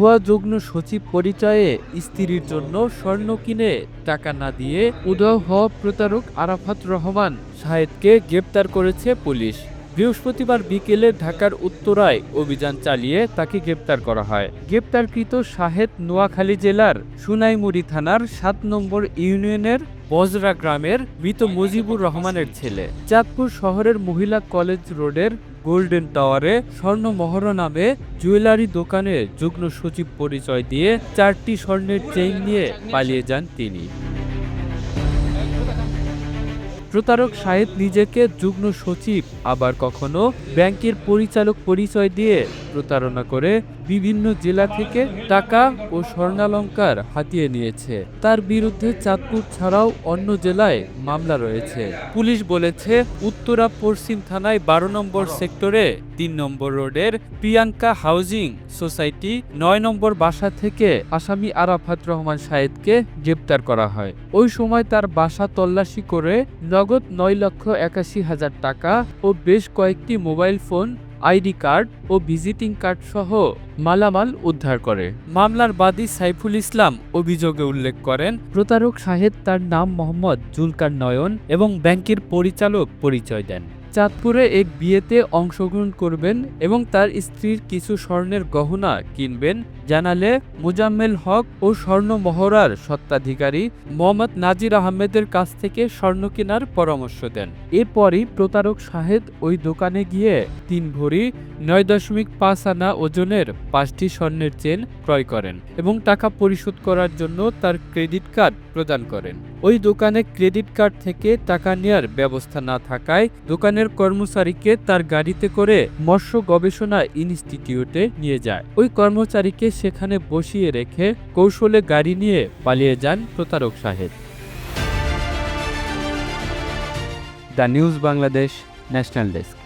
ভুয়া যুগ্ম সচিব পরিচয়ে স্ত্রীর জন্য স্বর্ণ কিনে টাকা না দিয়ে উদয় হওয়া প্রতারক আরাফাত রহমান শাহেদকে গ্রেপ্তার করেছে পুলিশ। বৃহস্পতিবার বিকেলে ঢাকার উত্তরায় অভিযান চালিয়ে তাকে গ্রেপ্তার করা হয়। গ্রেপ্তারকৃত শাহেদ নোয়াখালী জেলার সুনাইমুড়ি থানার সাত নম্বর ইউনিয়নের বজরা গ্রামের মৃত মুজিবুর রহমানের ছেলে। চাঁদপুর শহরের মহিলা কলেজ রোডের গোল্ডেন টাওয়ারে স্বর্ণ মহর নামে জুয়েলারি দোকানে যুগ্ম সচিব পরিচয় দিয়ে চারটি স্বর্ণের চেইন নিয়ে পালিয়ে যান তিনি। প্রতারক সাহেব নিজেকে যুগ্ম সচিব, আবার কখনো ব্যাংকের পরিচালক পরিচয় দিয়ে প্রতারণা করে বিভিন্ন জেলা থেকে টাকা ও স্বর্ণালঙ্কার হাতিয়ে নিয়েছে। তার বিরুদ্ধে চাঁদপুর ছাড়াও অন্য জেলায় মামলা রয়েছে। পুলিশ বলেছে, উত্তরা পশ্চিম থানায় বারো নম্বর সেক্টরে তিন নম্বর রোডের প্রিয়াঙ্কা হাউজিং সোসাইটি নয় নম্বর বাসা থেকে আসামি আরাফাত রহমান শাহেদকে গ্রেপ্তার করা হয়। ওই সময় তার বাসা তল্লাশি করে নগদ নয় লক্ষ একাশি হাজার টাকা ও বেশ কয়েকটি মোবাইল ফোন আইডি কার্ড ও ভিজিটিং কার্ড সহ মালামাল উদ্ধার করে। মামলার বাদী সাইফুল ইসলাম অভিযোগে উল্লেখ করেন, প্রতারক শাহেদ তার নাম মোহাম্মদ জুলকার নয়ন এবং ব্যাংকের পরিচালক পরিচয় দেন। চাঁদপুরে এক বিয়েতে অংশগ্রহণ করবেন এবং তার স্ত্রীর কিছু স্বর্ণের গহনা কিনবেন, জানালে মুজাম্মেল হক ও স্বর্ণ মহড়ার সত্ত্বাধিকারী মোহাম্মদ নাজির আহমেদের কাছ থেকে স্বর্ণ কেনার পরামর্শ দেন। এরপরই প্রতারক শাহেদ ওই দোকানে গিয়ে তিন ভরি নয় দশমিক পাঁচ আনা ওজনের পাঁচটি স্বর্ণের চেন ক্রয় করেন এবং টাকা পরিশোধ করার জন্য তার ক্রেডিট কার্ড প্রদান করেন। ওই দোকানে ক্রেডিট কার্ড থেকে টাকা নেয়ার ব্যবস্থা না থাকায় দোকানের কর্মচারীকে তার গাড়িতে করে মৎস্য গবেষণা ইনস্টিটিউটে নিয়ে যায়। ওই কর্মচারীকে সেখানে বসিয়ে রেখে কৌশলে গাড়ি নিয়ে পালিয়ে যান প্রতারক সাহেব। The news Bangladesh national desk.